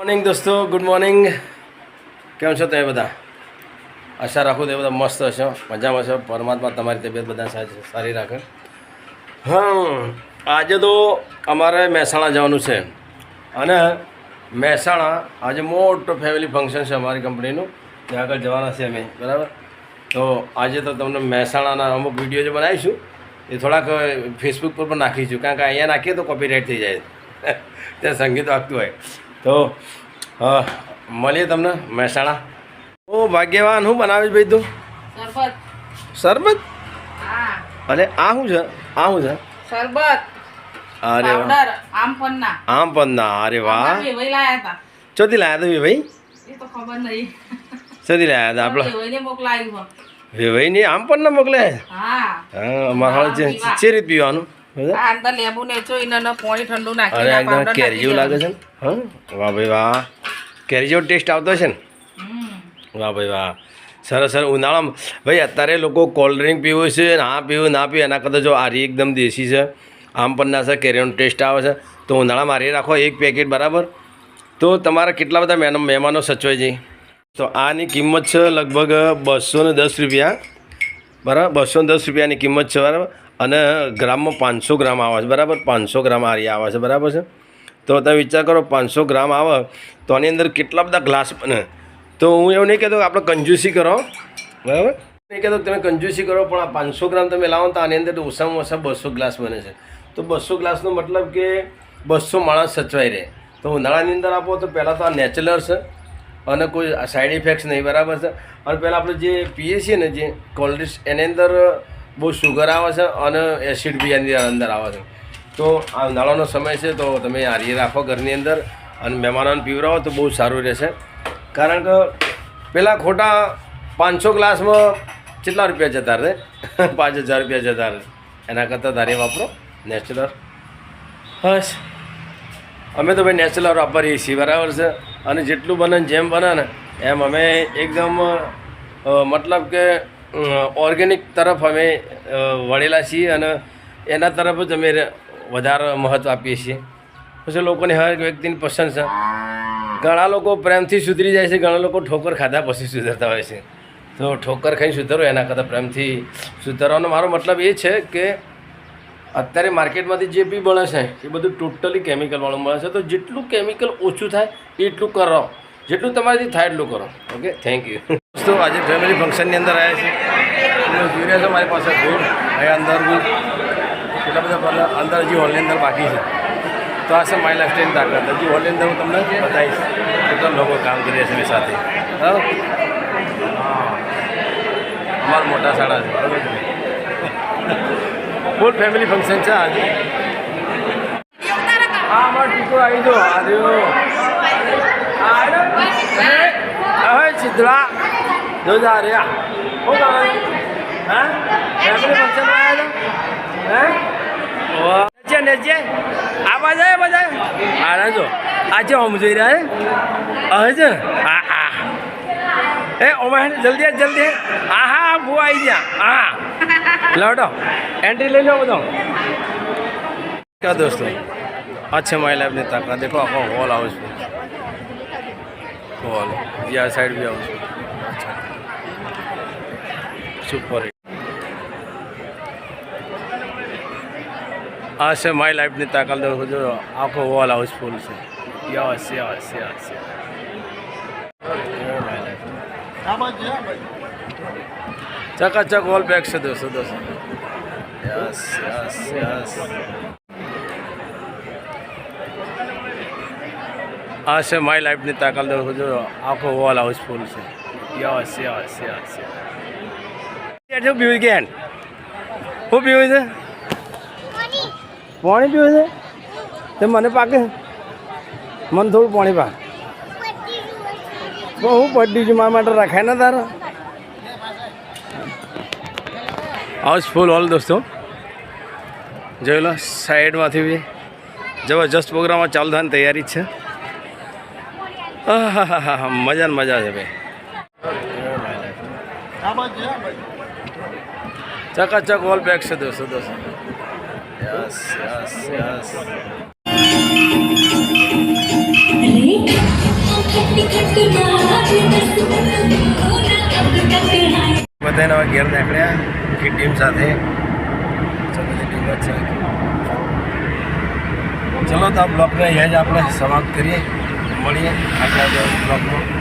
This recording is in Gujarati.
મોર્નિંગ દોસ્તો ગુડ મોર્નિંગ કેમ છો તમે બધા? આશા રાખું તે બધા મસ્ત હશો, મજામાં છો. પરમાત્મા તમારી તબિયત બધા સારી રાખે. હા આજે તો અમારે મહેસાણા જવાનું છે. અને મહેસાણા, આજે મોટું ફેમિલી ફંક્શન છે અમારી કંપનીનું ત્યાં આગળ જવાના છે અમે, બરાબર? તો આજે તો તમને મહેસાણાના અમુક વીડિયો જે બનાવીશું, એ થોડાક ફેસબુક પર પણ નાખીશું. કારણ કે અહીંયા નાખીએ તો કોપીરાઇટ થઈ જાય. ત્યાં સંગીત વાગતું હોય. તો મળીએ તમને મહેસાણા. ઓ ભાગ્યવાન હું બનાવીશ ભાઈ તું? શરબત. શરબત? હા. આ શું છે? આ શું છે? શરબત. અરે આમ પણ ના. આમ અરે વાહ. ચોથી લાયા તમે ભાઈ? ચોથી લાયા હતા આપણા. મોકલાયું હો. આમ પણ ના મોકલે? હા. અમારા છે રીત પીવાનું? આ અંદર લેબુ નેચો એને પાણી ઠંડુ અરે એકદમ કેરી લાગે છે હા? વાહ ભાઈ વાહ. કેરીયો ટેસ્ટ આવતો છે ને? વાહ ભાઈ વાહ. સરસ સર ઉનાળામાં ભાઈ અત્યારે લોકો કોલ્ડ ડ્રિંક પીવું છે ના પીવું ના પીવું એના કરતાં જો આરી એકદમ દેશી છે. આમ પણ ના છે કેરીઓનો ટેસ્ટ આવે છે. તો ઉનાળામાં આરી રાખો એક પેકેટ બરાબર? તો તમારા કેટલા બધા મહેમાનો મહેમાનો સચવાઈ જાય તો આની કિંમત છે લગભગ બસો દસ રૂપિયા. બરાબર? બસો દસ રૂપિયાની કિંમત છે બરાબર? અને ગ્રામમાં પાંચસો ગ્રામ આવે છે. બરાબર? પાંચસો ગ્રામ આરી આવે છે. બરાબર છે? તો તમે વિચાર કરો, પાંચસો ગ્રામ આવે, તો આની અંદર કેટલા બધા ગ્લાસ બને? તો હું એવું નહીં કહેતો આપણે કંજૂસી કરો. બરાબર? નહીં કહેતો તમે કંજૂસી કરો, પણ આ પાંચસો ગ્રામ તમે લાવો તો આની અંદર ઓછામાં ઓછા બસો ગ્લાસ બને છે. તો બસો ગ્લાસનો મતલબ કે બસો માણસ સચવાઈ રહે. તો ઉનાળાની અંદર આપો તો પહેલાં તો આ નેચરલ છે અને કોઈ સાઈડ ઇફેક્ટ્સ નહીં. બરાબર છે? અને પહેલાં આપણે જે પીએ છીએ ને જે કોલ્ડ એની અંદર બહુ સુગર આવે છે અને એસિડ બી એની અંદર આવે છે. તો આ ઉનાળાનો સમય છે, તો તમે હારી રાખો ઘરની અંદર અને મહેમાનોને પીવડાવો તો બહુ સારું રહેશે. કારણ કે પહેલાં ખોટા પાંચસો ગ્લાસમાં કેટલા રૂપિયા જતા રહે પાંચ હજાર રૂપિયા જતા રહે એના કરતાં તારે વાપરો, નેચરલ. બસ. અમે તો ભાઈ નેચરલ વાપરીએ છીએ, બરાબર છે? અને જેટલું બને જેમ બને ને, એમ અમે એકદમ મતલબ કે ઓર્ગેનિક તરફ અમે વળેલા છીએ અને એના તરફ જ અમે વધારે મહત્ત્વ આપીએ છીએ. પછી લોકોને હર વ્યક્તિની પસંદ છે. ઘણા લોકો પ્રેમથી સુધરી જાય છે, ઘણા લોકો ઠોકર ખાધા પછી સુધરતા હોય છે. તો ઠોકર ખાઈ સુધરો, એના કરતાં પ્રેમથી સુધારવાનો મારો મતલબ એ છે કે અત્યારે માર્કેટમાંથી જે બી મળે છે, એ બધું ટોટલી કેમિકલવાળું મળે છે. તો જેટલું કેમિકલ ઓછું થાય, એટલું કરો. જેટલું તમારાથી થાય, એટલું કરો. ઓકે? Thank you. દોસ્તો આજે ફેમિલી ફંક્શનની અંદર આવ્યા છે તમે જોઈ રહ્યા છો મારી પાસે ગુડ અહીંયા અંદર બી કેટલા બધા અંદર હજી હોલની અંદર બાકી છે. તો આ છે માય લાઈફ સ્ટાઈલ તાકાત હજી હોલની અંદર હું તમને બતાવીશ કેટલા લોકો કામ કરી રહ્યા છે એની સાથે. બરાબર? હા. અમારા મોટા શાળા છે. ફૂલ ફેમિલી ફંક્શન છે આજે. હા અમારો ટીકો આવી જો આર્યો હવે સિદ્ધરા. જો જા રહ્યા શું કરે હા ફેમિલી ફંક્શનમાં આવ્યા હતા હે નેચે નેચે આ બધા બધા આ જો આજે હોમ જોઈ રહ્યા છે હવે છે હા હા એ ઓમાં જલ્દી આવ, જલ્દી આવ. હા હા ભૂ આવી ગયા હા લડો એન્ટ્રી લઈ લો બધો क्या दोस्तों अच्छे महिला अपनी ताकत देखो आपका हॉल हाउस हॉल या साइड भी हाउस સુપર આ છે માય લાઈફની તાકાલ જો આખો વોલ હાઉસફુલ છે યસ યસ યસ ચકાચક વોલ બેક છે દોસ્તો દોસ્તો યસ યસ યસ આ છે માય લાઈફની તાકાલ જો આખો વોલ હાઉસફુલ છે યસ યસ યસ શું પીવું કેન શું પીવું છે પાણી પીવું છે તે મને પાકે. મને થોડું પાણી પા તો હું પડી છું મારા માટે રખાય ને તારો? હાઉસફુલ હોલ દોસ્તો. જોઈ લો સાઈડમાંથી બી જબરજસ્ત પ્રોગ્રામમાં ચાલુ થવાની તૈયારી જ છે. મજા ને મજા છે ભાઈ. ચકાચક ઓલ બેક છે, દોસ્તો દોસ્તો. યસ યસ યસ બધા નવા ઘેર નીકળ્યા, આખી ટીમ સાથે. ચલો તો આ બ્લોકને અહીંયા જ આપણે સમાપ્ત કરીએ. મળીએ આટલા બ્લોકમાં